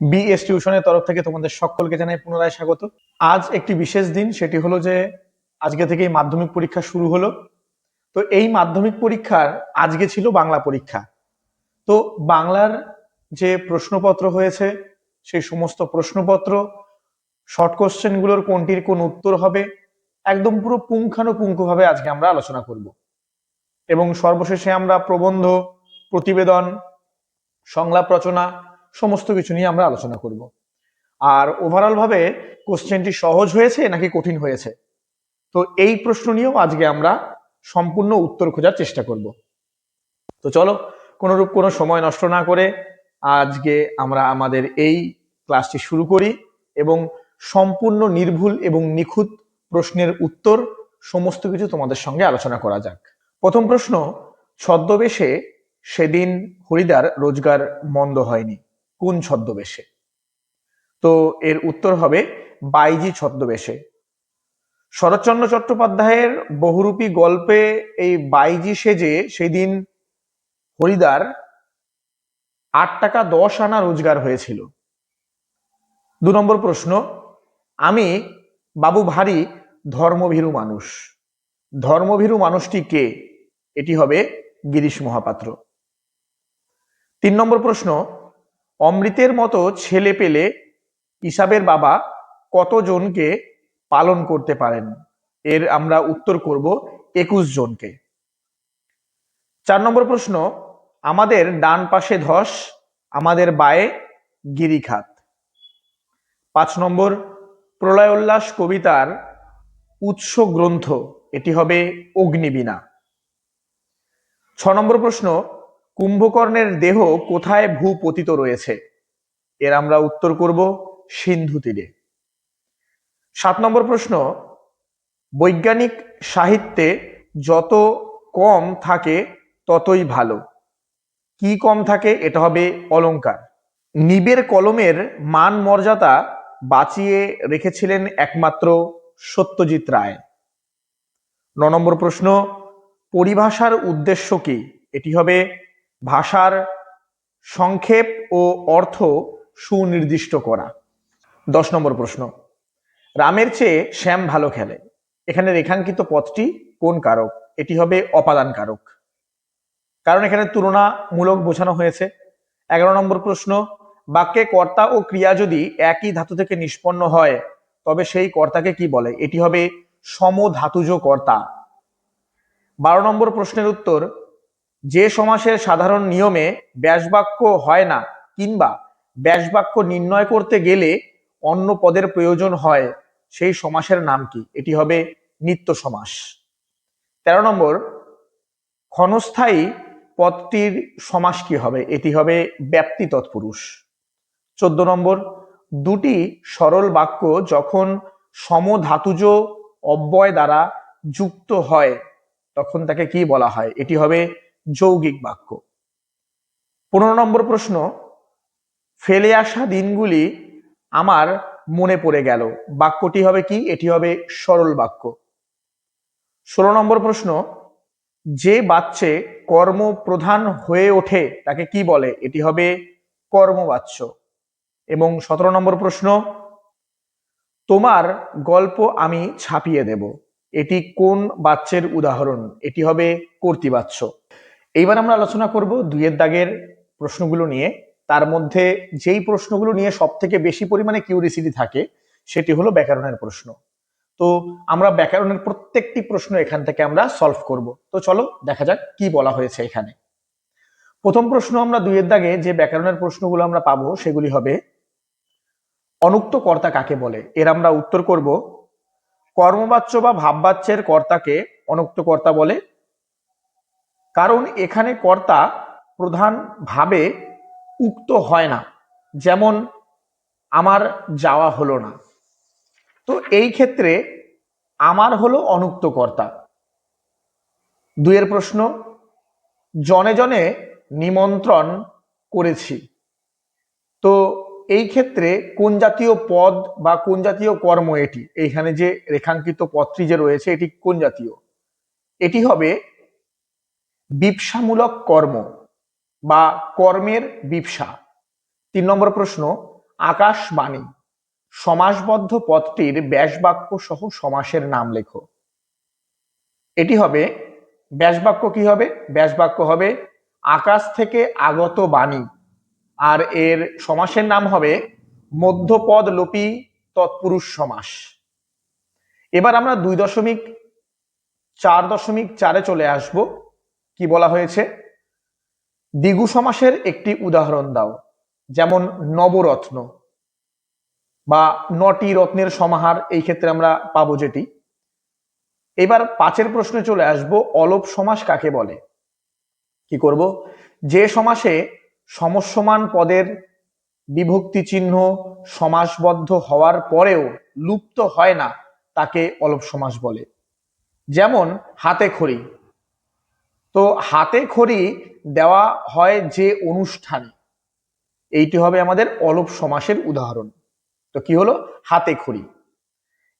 BS টিউশনের তরফ থেকে তোমাদের সকলকে জানাই পুনরায় স্বাগত। আজ একটি বিশেষ দিন, সেটি হলো যে আজকে থেকেই মাধ্যমিক পরীক্ষা শুরু হলো। তো এই মাধ্যমিক পরীক্ষার আজকে ছিল বাংলা পরীক্ষা। তো বাংলার যে প্রশ্নপত্র হয়েছে, সেই সমস্ত প্রশ্নপত্র শর্ট কোশ্চেনগুলোর কোনটির কোন উত্তর হবে, একদম পুরো পুঙ্খানুপুঙ্খভাবে আজকে আমরা আলোচনা করব। এবং সর্বশেষে আমরা প্রবন্ধ, প্রতিবেদন, সংলাপ রচনা সমস্ত কিছু নিয়ে আমরা আলোচনা করব। আর ওভারঅল ভাবে কোশ্চেনটি সহজ হয়েছে নাকি কঠিন হয়েছে? তো এই প্রশ্ন নিয়েও আজকে আমরা সম্পূর্ণ উত্তর খোঁজার চেষ্টা করব। তো চলো, কোনোরূপ কোনো সময় নষ্ট না করে আজকে আমরা আমাদের এই ক্লাসটি শুরু করি এবং সম্পূর্ণ নির্ভুল এবং নিখুঁত প্রশ্নের উত্তর সমস্ত কিছু তোমাদের সঙ্গে আলোচনা করা যাক। প্রথম প্রশ্ন, ছদ্মবেশে সেদিন হরিদার রোজগার মন্দ হয়নি। কোন ছদ্মবেশে? তো এর উত্তর হবে বাইজি ছদ্মবেশে। শরৎচন্দ্র চট্টোপাধ্যায়ের বহুরূপী গল্পে এই বাইজি সেজে সেদিন হরিদার আট টাকা দশ আনা রোজগার হয়েছিল। দু নম্বর প্রশ্ন, আমি বাবু ভারী ধর্মভীরু মানুষ। ধর্মভীরু মানুষটি কে? এটি হবে গিরিশ মহাপাত্র। তিন নম্বর প্রশ্ন অমৃতের মতো ছেলে পেলে ইসাবের বাবা কতজনকে পালন করতে পারেন? এর আমরা উত্তর করব একুশ জনকে। চার নম্বর প্রশ্ন, আমাদের ডান পাশে ধস, আমাদের বায়ে গিরিখাত। পাঁচ নম্বর প্রলয় উল্লাস কবিতার উৎস গ্রন্থ, এটি হবে অগ্নিবীণা। ছ নম্বর প্রশ্ন কুম্ভকর্ণের দেহ কোথায় ভূপতিত রয়েছে? এর আমরা উত্তর করব সিন্ধু তীরে। সাত নম্বর প্রশ্ন, বৈজ্ঞানিক সাহিত্যে যত কম থাকে ততই ভালো। কি কম থাকে এটা হবে অলঙ্কার নিবের কলমের মান মর্যাদা বাঁচিয়ে রেখেছিলেন একমাত্র সত্যজিৎ রায়। ন নম্বর প্রশ্ন, পরিভাষার উদ্দেশ্য কি? এটি হবে ভাষার সংক্ষেপ ও অর্থ সুনির্দিষ্ট করা। দশ নম্বর প্রশ্ন। রামের চেয়ে শ্যাম ভালো খেলে। এখানে রেখাঙ্কিত পথটি কোন কারক? এটি হবে অপাদান কারক কারণ এখানে তুলনামূলক বোঝানো হয়েছে। এগারো নম্বর প্রশ্ন, বাক্যে কর্তা ও ক্রিয়া যদি একই ধাতু থেকে নিষ্পন্ন হয়, তবে সেই কর্তাকে কি বলে? এটি হবে সমধাতুজ কর্তা। বারো নম্বর প্রশ্নের উত্তর যে সমাসের সাধারণ নিয়মে ব্যাসবাক্য হয় না কিংবা ব্যাসবাক্য নির্ণয় করতে গেলে অন্য পদের প্রয়োজন হয়, সেই সমাসের নাম কি? এটি হবে নিত্য সমাস। তেরো নম্বর, ক্ষণস্থায়ী পদটির সমাস কি হবে? এটি হবে ব্যাপ্তি তৎপুরুষ। চোদ্দ নম্বর, দুটি সরল বাক্য যখন সমধাতুজ অব্যয় দ্বারা যুক্ত হয়, তখন তাকে কি বলা হয়? এটি হবে যৌগিক বাক্য। পনেরো নম্বর প্রশ্ন, ফেলে আসা দিনগুলি আমার মনে পড়ে গেল। বাক্যটি হবে কি? এটি হবে সরল বাক্য। ষোলো নম্বর প্রশ্ন, যে বাচ্চে কর্ম প্রধান হয়ে ওঠে, তাকে কি বলে? এটি হবে কর্মবাচ্য। এবং সতেরো নম্বর প্রশ্ন, তোমার গল্প আমি ছাপিয়ে দেব। এটি কোন বাচ্চের উদাহরণ? এটি হবে কর্তৃবাচ্য। এইবার আমরা আলোচনা করব দুইয়ের দাগের প্রশ্নগুলো নিয়ে। তার মধ্যে যেই প্রশ্নগুলো নিয়ে সব থেকে বেশি পরিমাণে কিউরিসিটি থাকে, সেটি হলো ব্যাকরণের প্রশ্ন। তো আমরা ব্যাকরণের প্রত্যেকটি প্রশ্ন এখান থেকে আমরা সলভ করব। তো চলো দেখা যাক কি বলা হয়েছে এখানে। প্রথম প্রশ্ন আমরা দুইয়ের দাগে যে ব্যাকরণের প্রশ্নগুলো আমরা পাবো, সেগুলি হবে, অনুক্ত কর্তা কাকে বলে? এর আমরা উত্তর করব, কর্মবাচ্য বা ভাববাচ্যের কর্তাকে অনুক্ত কর্তা বলে। কারণ এখানে কর্তা প্রধান ভাবে উক্ত হয় না। যেমন, আমার যাওয়া হলো না। তো এই ক্ষেত্রে আমার হলো অনুক্ত কর্তা। দুইয়ের প্রশ্ন, জনে জনে নিমন্ত্রণ করেছি। তো এই ক্ষেত্রে কোন জাতীয় পদ বা কোন জাতীয় কর্ম এটি? এইখানে যে রেখাঙ্কিত পদটি যে রয়েছে, এটি কোন জাতীয়? এটি হবে বিপসামূলক কর্ম বা কর্মের বিপসা। তিন নম্বর প্রশ্ন, আকাশবাণী, সমাসবদ্ধ পদটির ব্যাসবাক্য সহ সমাসের নাম লেখো। এটি হবে, ব্যাসবাক্য কি হবে? ব্যাসবাক্য হবে, আকাশ থেকে আগত বাণী। আর এর সমাসের নাম হবে, মধ্যপদ লোপী তৎপুরুষ সমাস। এবার আমরা দুই দশমিক, চার দশমিক চারে চলে আসব। কি বলা হয়েছে? দ্বিগু সমাসের একটি উদাহরণ দাও, যেমন নবরত্ন বা নটি রত্নের সমাহার, এই ক্ষেত্রে আমরা পাবো যেটি। এবার পাঁচের প্রশ্নে চলে আসব, অলোপ সমাস কাকে বলে? কি করব? যে সমাসে সমসমান পদের বিভক্তি চিহ্ন সমাসবদ্ধ হওয়ার পরেও লুপ্ত হয় না, তাকে অলোপ সমাস বলে। যেমন হাতে খড়ি তো হাতে খড়ি দেওয়া হয় যে অনুষ্ঠানে। এইটি হবে আমাদের অলপ সমাসের উদাহরণ। তো কি হলো? হাতে খড়ি।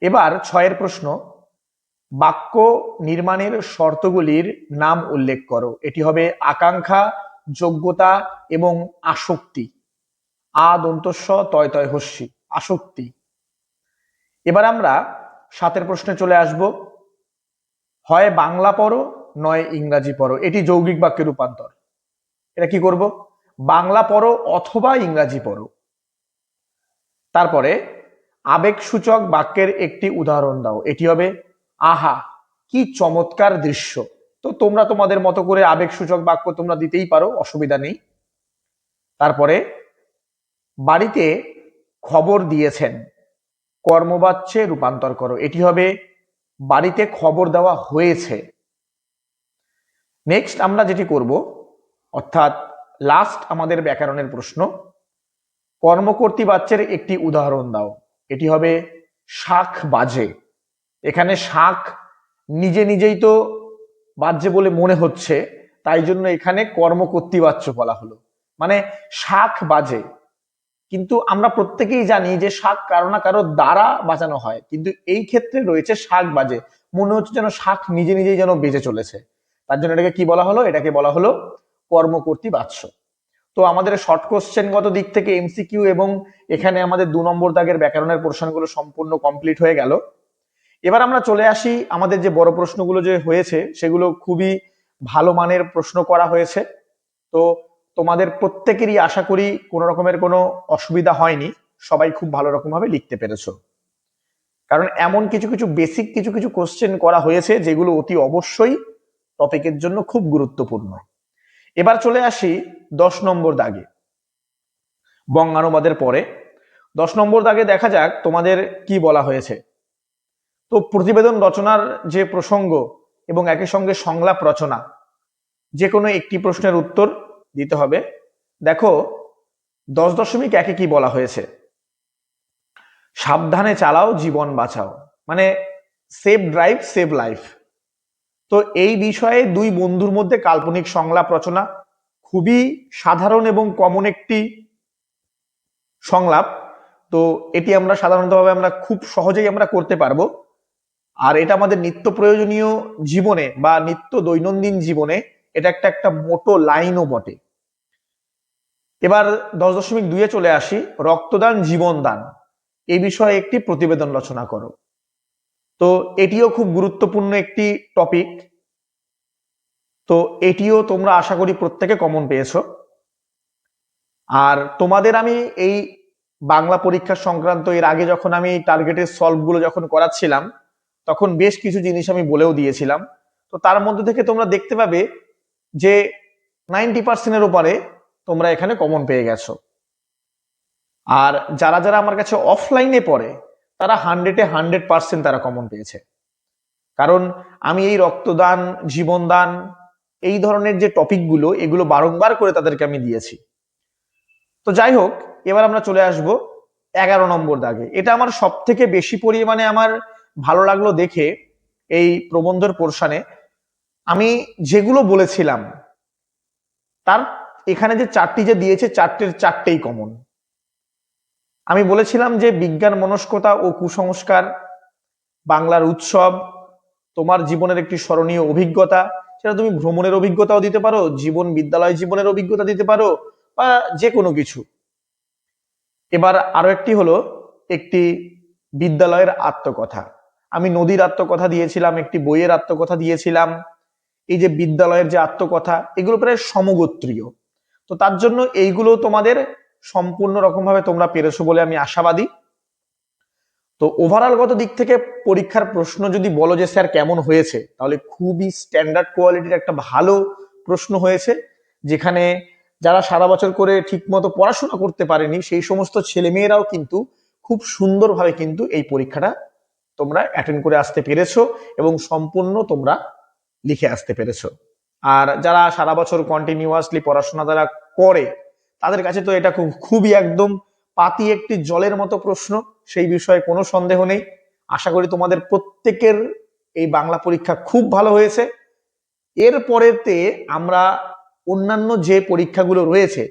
এবার ছয়ের প্রশ্ন, বাক্য নির্মাণের শর্তগুলির নাম উল্লেখ করো। এটি হবে আকাঙ্ক্ষা, যোগ্যতা এবং আসক্তি। আ দন্তস্ব তয় তয়, হস্যি, আসক্তি। এবার আমরা সাতের প্রশ্নে চলে আসব। হয় বাংলা পড়ো নয় ইংরাজি পড়ো, এটি যৌগিক বাক্যের রূপান্তর। এটা কি করব? বাংলা পড়ো অথবা ইংরাজি পড়ো। তারপরে আবেগসূচক বাক্যের একটি উদাহরণ দাও, এটি হবে, আহা, কি চমৎকার দৃশ্য। তো তোমরা তোমাদের মতো করে আবেগসূচক বাক্য তোমরা দিতেই পারো, অসুবিধা নেই। তারপরে, বাড়িতে খবর দিয়েছেন, কর্মবাচ্যে রূপান্তর করো, এটি হবে, বাড়িতে খবর দেওয়া হয়েছে। নেক্সট আমরা যেটি করব, অর্থাৎ লাস্ট আমাদের ব্যাকরণের প্রশ্ন কর্মকর্তী বাচ্চের একটি উদাহরণ দাও। এটি হবে শাখ বাজে। এখানে শাখ নিজে নিজেই তো বাজে বলে মনে হচ্ছে, তাই জন্য এখানে কর্মকর্তী বাচ্য বলা হলো। মানে শাখ বাজে। কিন্তু আমরা প্রত্যেকেই জানি যে শাক কারও না কারও দ্বারা বাজানো হয়, কিন্তু এই ক্ষেত্রে রয়েছে শাক বাজে। মনে হচ্ছে যেন শাক নিজে নিজেই যেন বেজে চলেছে। তার জন্য এটাকে কি বলা হলো? এটাকে বলা হলো কর্মকর্তী বাচ্য তো আমাদের শর্ট কোশ্চেনগত দিক থেকে এমসিকিউ এবং এখানে আমাদের দু নম্বর দাগের ব্যাকরণের পোর্শনগুলো সম্পূর্ণ কমপ্লিট হয়ে গেল। এবার আমরা চলে আসি আমাদের যে বড় প্রশ্নগুলো যে হয়েছে, সেগুলো খুবই ভালো মানের প্রশ্ন করা হয়েছে। তো তোমাদের প্রত্যেকেরই আশা করি কোনো রকমের কোনো অসুবিধা হয়নি। সবাই খুব ভালো রকমভাবে লিখতে পেরেছ। কারণ এমন কিছু কিছু বেসিক কিছু কিছু কোশ্চেন করা হয়েছে, যেগুলো অতি অবশ্যই টপিকের জন্য খুব গুরুত্বপূর্ণ। এবার চলে আসি দশ নম্বর দাগে। বঙ্গানুবাদের পরে। দশ নম্বর দাগে দেখা যাক তোমাদের কি বলা হয়েছে। তো প্রতিবেদন রচনার যে প্রসঙ্গ এবং একই সঙ্গে সংলাপ রচনা যে কোনো একটি প্রশ্নের উত্তর দিতে হবে। দেখো, দশ দশমিক একে কি বলা হয়েছে? সাবধানে চালাও, জীবন বাঁচাও। মানে সেভ ড্রাইভ সেভ লাইফ তো এই বিষয়ে দুই বন্ধুর মধ্যে কাল্পনিক সংলাপ রচনা, খুবই সাধারণ এবং কমন একটি সংলাপ। তো এটি আমরা সাধারণতভাবে আমরা খুব সহজেই আমরা করতে পারব। আর এটা আমাদের নিত্য প্রয়োজনীয় জীবনে বা নিত্য দৈনন্দিন জীবনে এটা একটা একটা মোটো লাইনও বটে। এবার দশ দশমিক দুইয়ে চলে আসি, রক্তদান, জীবনদান। এই বিষয়ে একটি প্রতিবেদন রচনা করো। তো এটিও খুব গুরুত্বপূর্ণ একটি টপিক তো এটিও তোমরা আশা করি প্রত্যেকে কমন পেয়েছ। আর তোমাদের আমি এই বাংলা পরীক্ষা সংক্রান্ত, এর আগে যখন আমি টার্গেটের সলভগুলো যখন করাচ্ছিলাম, তখন বেশ কিছু জিনিস আমি বলেও দিয়েছিলাম। তো তার মধ্যে থেকে তোমরা দেখতে পাবে যে নাইনটি পার্সেন্টের উপরে তোমরা এখানে কমন পেয়ে গেছো। আর যারা যারা আমার কাছে অফলাইনে পড়ে তারা হান্ড্রেডে হান্ড্রেড পার্সেন্ট তারা কমন পেয়েছে। কারণ আমি এই রক্তদান, জীবনদান, এই ধরনের যে টপিকগুলো এগুলো বারংবার করে তাদেরকে আমি দিয়েছি। তো যাই হোক, এবার আমরা চলে আসব এগারো নম্বর দাগে। এটা আমার সব থেকে বেশি পরিমাণে আমার ভালো লাগল দেখে এই প্রবন্ধের পোর্শনে। আমি যেগুলো বলেছিলাম, তার এখানে যে চারটি যে দিয়েছে, চারটের চারটেই কমন আমি বলেছিলাম যে বিজ্ঞান মনস্কতা ও কুসংস্কার, বাংলার উৎসব, তোমার জীবনের একটি স্মরণীয় অভিজ্ঞতা, সেটা তুমি ভ্রমণের অভিজ্ঞতাও দিতে পারো, জীবন বিদ্যালয় জীবনের অভিজ্ঞতা দিতে পারো, বা যে কোনো কিছু। এবার আরও একটি হলো একটি বিদ্যালয়ের আত্মকথা। আমি নদীর আত্মকথা দিয়েছিলাম, একটি বইয়ের আত্মকথা দিয়েছিলাম। এই যে বিদ্যালয়ের যে আত্মকথা, এগুলো প্রায় সমগোত্রীয়। তো তার জন্য এইগুলো তোমাদের সম্পূর্ণ রকম ভাবে তোমরা পেরেছ বলে আমি আশাবাদী। তো ওভারঅল গত দিক থেকে পরীক্ষার প্রশ্ন যদি বলো যে স্যার কেমন হয়েছে, তাহলে খুবই স্ট্যান্ডার্ড কোয়ালিটির একটা ভালো প্রশ্ন হয়েছে, যেখানে যারা সারা বছর করে ঠিকমতো পড়াশোনা করতে পারেনি, সেই সমস্ত ছেলেমেয়েরাও কিন্তু খুব সুন্দরভাবে কিন্তু এই পরীক্ষাটা তোমরা অ্যাটেন্ড করে আসতে পেরেছ এবং সম্পূর্ণ তোমরা লিখে আসতে পেরেছ। আর যারা সারা বছর কন্টিনিউয়াসলি পড়াশোনা তারা করে তাদের কাছে তো এটা খুব খুবই একদম পাতি একটি জলের মতো প্রশ্ন। সেই বিষয়ে কোনো সন্দেহ নেই। আশা করি তোমাদের প্রত্যেকের এই বাংলা পরীক্ষা খুব ভালো হয়েছে। এর পরেতে আমরা অন্যান্য যে পরীক্ষাগুলো রয়েছে,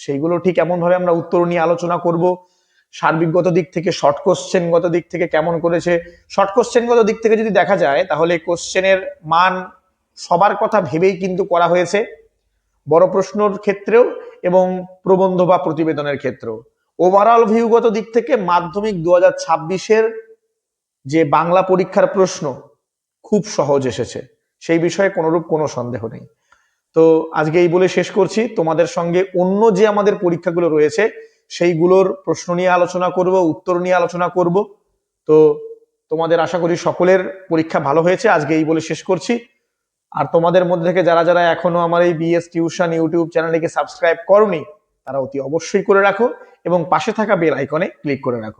সেইগুলো ঠিক এমন ভাবে আমরা উত্তর নিয়ে আলোচনা করব। সার্বিকগত দিক থেকে, শর্ট কোশ্চেনগত দিক থেকে কেমন করেছে। শর্ট কোশ্চেনগত দিক থেকে যদি দেখা যায়, তাহলে কোশ্চেনের মান সবার কথা ভেবেই কিন্তু করা হয়েছে। বড় প্রশ্নর ক্ষেত্রেও এবং প্রবন্ধ বা প্রতিবেদনের ক্ষেত্রেও ওভারঅল ভিউগত দিক থেকে মাধ্যমিক দু হাজার ছাব্বিশের যে বাংলা পরীক্ষার প্রশ্ন খুব সহজ এসেছে। সেই বিষয়ে কোনোরূপ কোনো সন্দেহ নেই। তো আজকে এই বলে শেষ করছি। তোমাদের সঙ্গে অন্য যে আমাদের পরীক্ষাগুলো রয়েছে, সেইগুলোর প্রশ্ন নিয়ে আলোচনা করব, উত্তর নিয়ে আলোচনা করব। তো তোমাদের আশা করি সকলের পরীক্ষা ভালো হয়েছে। আজকে এই বলে শেষ করছি। আর তোমাদের মধ্যে থেকে যারা যারা এখনও আমার এই বিএস টিউশন ইউটিউব চ্যানেলটিকে সাবস্ক্রাইব করনি, তারা অতি অবশ্যই করে রাখো এবং পাশে থাকা বেল আইকনে ক্লিক করে রাখো।